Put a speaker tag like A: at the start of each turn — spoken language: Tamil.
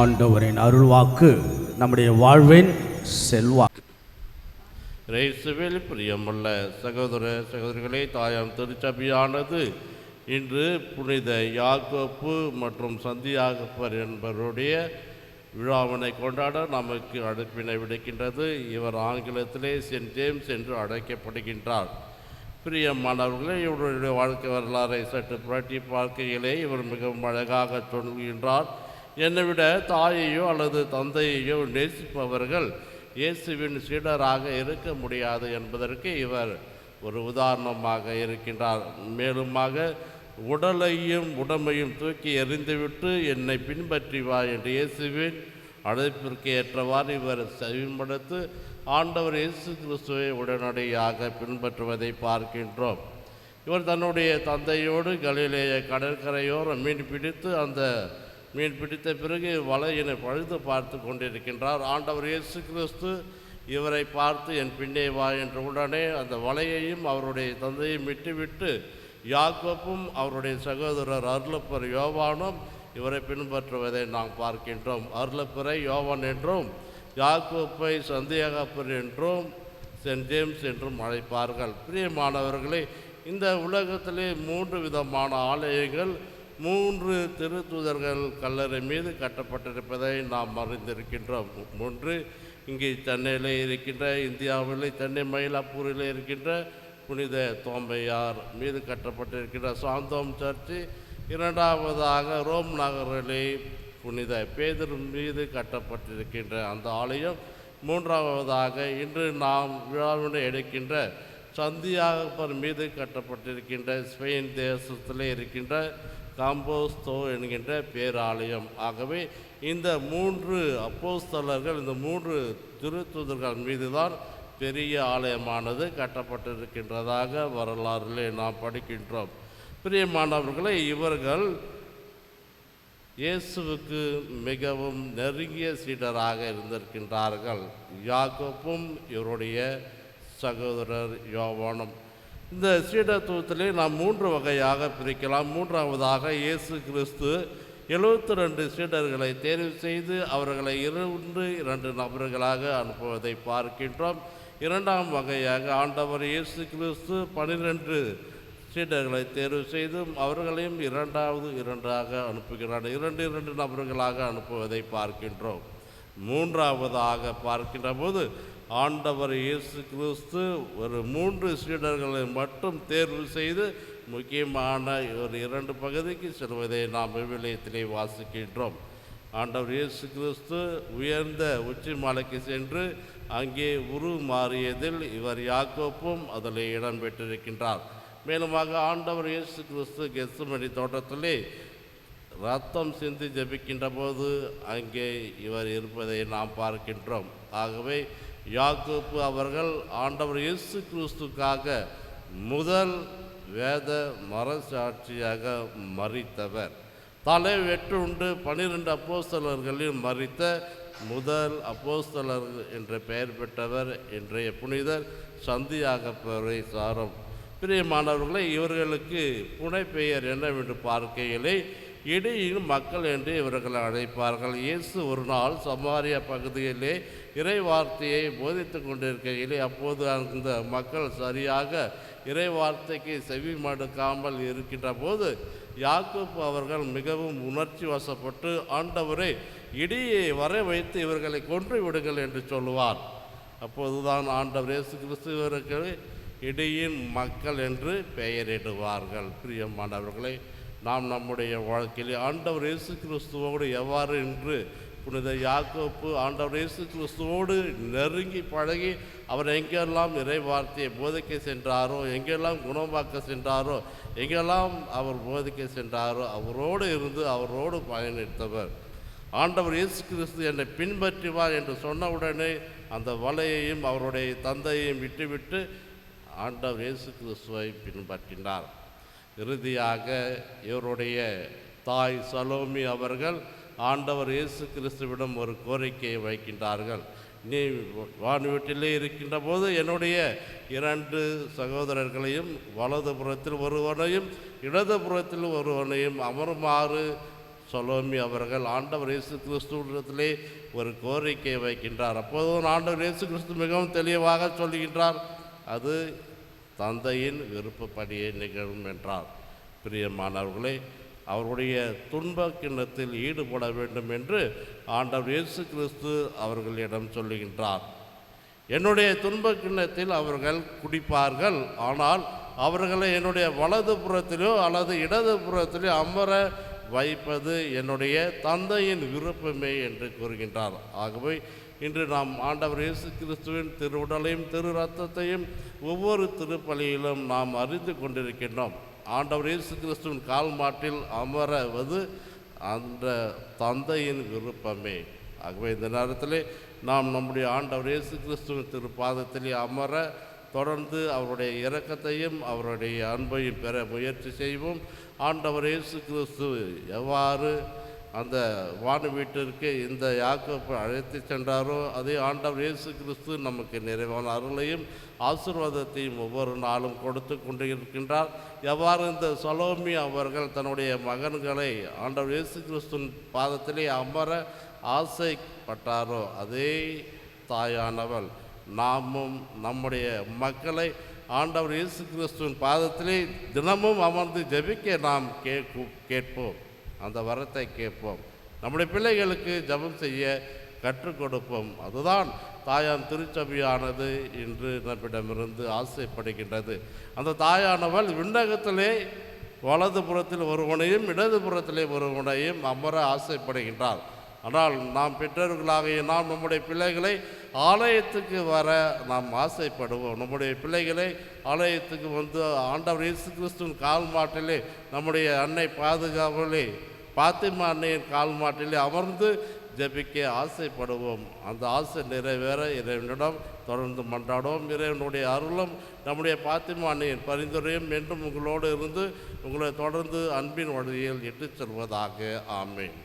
A: ஆண்டவரின் அருள்வாக்கு நம்முடைய வாழ்வின் செல்வா
B: ரேசுவில் பிரியமுள்ள சகோதர சகோதரிகளே தாயாம் திருச்சபையானது இன்று புனித யாக்கோப்பு மற்றும் சந்தியாகப்பர் என்பவருடைய விழாவினை கொண்டாட நமக்கு அழைப்பினை விடுக்கின்றது. இவர் ஆங்கிலத்திலே சென்ட் ஜேம்ஸ் என்று அழைக்கப்படுகின்றார். பிரியமானவர்களே இவருடைய வாழ்க்கை வரலாறை சற்று புரட்டி பார்க்கையிலே இவர் மிகவும் அழகாக சொல்கின்றார். என்னை விட தாயையோ அல்லது தந்தையையோ நேசிப்பவர்கள் இயேசுவின் சீடராக இருக்க முடியாது என்பதற்கு இவர் ஒரு உதாரணமாக இருக்கின்றார். மேலுமாக உடலையும் உடம்பையும் தூக்கி எறிந்துவிட்டு என்னை பின்பற்றி வா என்று இயேசுவின் அழைப்பிற்கு ஏற்றவாறு இவர் செவிமடுத்து ஆண்டவர் இயேசு கிறிஸ்துவை உடனடியாக பின்பற்றுவதை பார்க்கின்றோம். இவர் தன்னுடைய தந்தையோடு கலிலேய கடற்கரையோரம் மீன் பிடித்து அந்த மீன் பிடித்த பிறகு வலையினை பழுது பார்த்து கொண்டிருக்கின்றார். ஆண்டவர் இயேசு கிறிஸ்து இவரை பார்த்து என் பின்னே வா என்ற உடனே அந்த வலையையும் அவருடைய தந்தையும் விட்டுவிட்டு யாக்கப்பும் அவருடைய சகோதரர் அருளப்பர் யோவானும் இவரை பின்பற்றுவதை நாம் பார்க்கின்றோம். அருளப்பரை யோவான் என்றும் யாக்கோப்பை சந்தியாகப்பர் என்றும் சென்ட் ஜேம்ஸ் என்றும் அழைப்பார்கள். பிரியமானவர்களே இந்த உலகத்திலே மூன்று விதமான ஆலயங்கள் மூன்று திருத்துதர்கள் கல்லறை மீது கட்டப்பட்டிருப்பதை நாம் அறிந்திருக்கின்றோம். ஒன்று இங்கே சென்னையிலே இருக்கின்ற இந்தியாவிலே சென்னை மயிலாப்பூரில் இருக்கின்ற புனித தோம்பையார் மீது கட்டப்பட்டிருக்கின்ற சாந்தோம் சர்ச்சு. இரண்டாவதாக ரோம் நகரிலே புனித பேதர் மீது கட்டப்பட்டிருக்கின்ற அந்த ஆலயம். மூன்றாவதாக இன்று நாம் விழாவினை எடுக்கின்ற சந்தியாகப்பர் மீது கட்டப்பட்டிருக்கின்ற ஸ்பெயின் தேசத்திலே இருக்கின்ற காம்போஸ்தோ என்கின்ற பேராலயம். ஆகவே இந்த மூன்று அப்போஸ்தலர்கள் இந்த மூன்று திருத்துதர்கள் மீதுதான் பெரிய ஆலயமானது கட்டப்பட்டிருக்கின்றதாக வரலாறிலே நாம் படிக்கின்றோம். பிரியமானவர்களே இவர்கள் இயேசுவுக்கு மிகவும் நெருங்கிய சீடராக இருந்திருக்கின்றார்கள். யாக்கோப்பும் இவருடைய சகோதரர் யோவானும். இந்த சீடத்துவத்திலே நாம் மூன்று வகையாக பிரிக்கலாம். மூன்றாவதாக இயேசு கிறிஸ்து எழுபத்தி ரெண்டு சீடர்களை தேர்வு செய்து அவர்களை இரண்டு இரண்டு நபர்களாக அனுப்புவதை பார்க்கின்றோம். இரண்டாம் வகையாக ஆண்டவர் இயேசு கிறிஸ்து பனிரெண்டு சீடர்களை தேர்வு செய்தும் அவர்களையும் இரண்டாவது இரண்டாக அனுப்புகிறார். இரண்டு இரண்டு நபர்களாக அனுப்புவதை பார்க்கின்றோம். மூன்றாவதாக பார்க்கின்ற போது ஆண்டவர் இயேசு கிறிஸ்து ஒரு மூன்று சீடர்களை மட்டும் தேர்வு செய்து முக்கியமான ஒரு இரண்டு பகுதிக்கு செல்வதை நாம் விவிலியத்திலே வாசிக்கின்றோம். ஆண்டவர் இயேசு கிறிஸ்து உயர்ந்த உச்சி மலைக்கு சென்று அங்கே உரு மாறியதில் இவர் யாக்கோப்பும் அதில் இடம் பெற்றிருக்கின்றார். மேலுமாக ஆண்டவர் இயேசு கிறிஸ்து கெசுமணி தோட்டத்திலே ரத்தம் சிந்தி ஜபிக்கின்ற போது அங்கே இவர் இருப்பதை நாம் பார்க்கின்றோம். ஆகவே யாக்கோப்பு அவர்கள் ஆண்டவர் இயேசு கிறிஸ்துக்காக முதல் வேத மரசாட்சியாக மறித்தவர். தலை வெட்டுண்டு பனிரெண்டு அப்போஸ்தலர்களில் மறித்த முதல் அப்போஸ்தலர் என்ற பெயர் பெற்றவர் இன்றைய புனிதர் சந்தியாகப்பவரை சாரம். பிரியமானவர்களை இவர்களுக்கு புனை பெயர் என்னவென்று பார்க்கையிலே இடையில் மக்கள் என்று இவர்கள் அழைப்பார்கள். இயேசு ஒரு நாள் சமாரியா பகுதியிலே இறைவார்த்தையை போதித்து கொண்டிருக்கையிலே அப்போது அந்த மக்கள் சரியாக இறைவார்த்தைக்கு செவி மடுக்காமல் இருக்கின்ற போது யாக்கோப் அவர்கள் மிகவும் உணர்ச்சி வசப்பட்டு ஆண்டவரை இடியை வர வைத்து இவர்களை கொன்று விடுங்கள் என்று சொல்லுவார். அப்போதுதான் ஆண்டவர் இயேசு கிறிஸ்து இவருக்கு இடியின் மக்கள் என்று பெயரிடுவார்கள். பிரியமானவர்களை நாம் நம்முடைய வாழ்க்கையில் ஆண்டவர் இயேசு கிறிஸ்துவோடு எவ்வாறு என்று புனித யாக்கோப்பு ஆண்டவர் இயேசு கிறிஸ்துவோடு நெருங்கி பழகி அவர் எங்கெல்லாம் இறை வார்த்தையை போதிக்க சென்றாரோ எங்கெல்லாம் குணமாக்க சென்றாரோ எங்கெல்லாம் அவர் போதிக்க சென்றாரோ அவரோடு இருந்து அவரோடு பயணித்தவர். ஆண்டவர் இயேசு கிறிஸ்து என்னை பின்பற்றுவார் என்று சொன்னவுடனே அந்த வலையையும் அவருடைய தந்தையையும் விட்டுவிட்டு ஆண்டவர் இயேசு கிறிஸ்துவை பின்பற்றினார். இறுதியாக இவருடைய தாய் சலோமி அவர்கள் ஆண்டவர் இயேசு கிறிஸ்துவிடம் ஒரு கோரிக்கையை வைக்கின்றார்கள். நீ வான்வீட்டிலே இருக்கின்ற போது என்னுடைய இரண்டு சகோதரர்களையும் வலது புறத்தில் ஒருவனையும் இடது புறத்தில் ஒருவனையும் அமருமாறு சொலோமி அவர்கள் ஆண்டவர் இயேசு கிறிஸ்துவிடத்திலே ஒரு கோரிக்கையை வைக்கின்றார். அப்போதும் ஆண்டவர் இயேசு கிறிஸ்து மிகவும் தெளிவாக சொல்லுகின்றார். அது தந்தையின் விருப்பப்படியே நிகழும் என்றார். பிரியமானவர்களே அவருடைய துன்ப கிண்ணத்தில் ஈடுபட வேண்டும் என்று ஆண்டவர் இயேசு கிறிஸ்து அவர்களிடம் சொல்லுகின்றார். என்னுடைய துன்ப கிண்ணத்தில் அவர்கள் குடிப்பார்கள் ஆனால் அவர்களை என்னுடைய வலது புறத்திலோ அல்லது இடது புறத்திலோ அமர வைப்பது என்னுடைய தந்தையின் விருப்பமே என்று கூறுகின்றார். ஆகவே இன்று நாம் ஆண்டவர் இயேசு கிறிஸ்துவின் திருவுடலையும் திரு ரத்தத்தையும் ஒவ்வொரு திருப்பலியிலும் நாம் அறிந்து கொண்டிருக்கின்றோம். ஆண்டவர் இயேசு கிறிஸ்துவின் கால் மாட்டில் அமரவது அந்த தந்தையின் விருப்பமே. ஆகவே இந்த நேரத்தில் நாம் நம்முடைய ஆண்டவர் இயேசு கிறிஸ்துவின் திருப்பாதத்திலே அமர தொடர்ந்து அவருடைய இரக்கத்தையும் அவருடைய அன்பையும் பெற முயற்சி செய்வோம். ஆண்டவர் இயேசு கிறிஸ்து எவ்வாறு அந்த வான வீட்டிற்கு இந்த யாக்கோப்பை அழைத்து சென்றாரோ அதே ஆண்டவர் இயேசு கிறிஸ்து நமக்கு நிறைவான அருளையும் ஆசீர்வாதத்தையும் ஒவ்வொரு நாளும் கொடுத்து கொண்டு இருக்கின்றார் எவ்வாறு இந்த சலோமி அவர்கள் தன்னுடைய மகன்களை ஆண்டவர் இயேசு கிறிஸ்துவின் பாதத்திலே அமர ஆசைப்பட்டாரோ அதே தாயானவள் நாமும் நம்முடைய மக்களை ஆண்டவர் இயேசு கிறிஸ்துவின் பாதத்திலே தினமும் அமர்ந்து ஜெபிக்க நாம் கேட்போம். அந்த வரத்தை கேட்போம். நம்முடைய பிள்ளைகளுக்கு ஜெபம் செய்ய கற்றுக் கொடுப்போம். அதுதான் தாயான் திருச்சபையானது இன்று நம்மிடமிருந்து ஆசைப்படுகின்றது. அந்த தாயானவள் விண்ணகத்திலே வலது புறத்தில் ஒருவனையும் இடது புறத்திலே ஒருவனையும் அமர ஆசைப்படுகின்றார் ஆனால் நாம் பெற்றோர்களாகிய நாம் நம்முடைய பிள்ளைகளை ஆலயத்துக்கு வர நாம் ஆசைப்படுவோம். நம்முடைய பிள்ளைகளை ஆலயத்துக்கு வந்து ஆண்டவர் இயேசு கிறிஸ்துவின் கால் மாட்டிலே நம்முடைய அன்னை பாதுகாவலே பாத்திமா அன்னையின் கால் மாட்டிலே அமர்ந்து ஜெபிக்க ஆசைப்படுவோம். அந்த ஆசை நிறைவேற இறைவனிடம் தொடர்ந்து மன்றாடுவோம். இறைவனுடைய அருளும் நம்முடைய பாத்திமா அன்னையின் பரிந்துரையும் மீண்டும் உங்களோடு இருந்து உங்களை தொடர்ந்து அன்பின் வழியில் இட்டுச் செல்வதாக. ஆமேன்.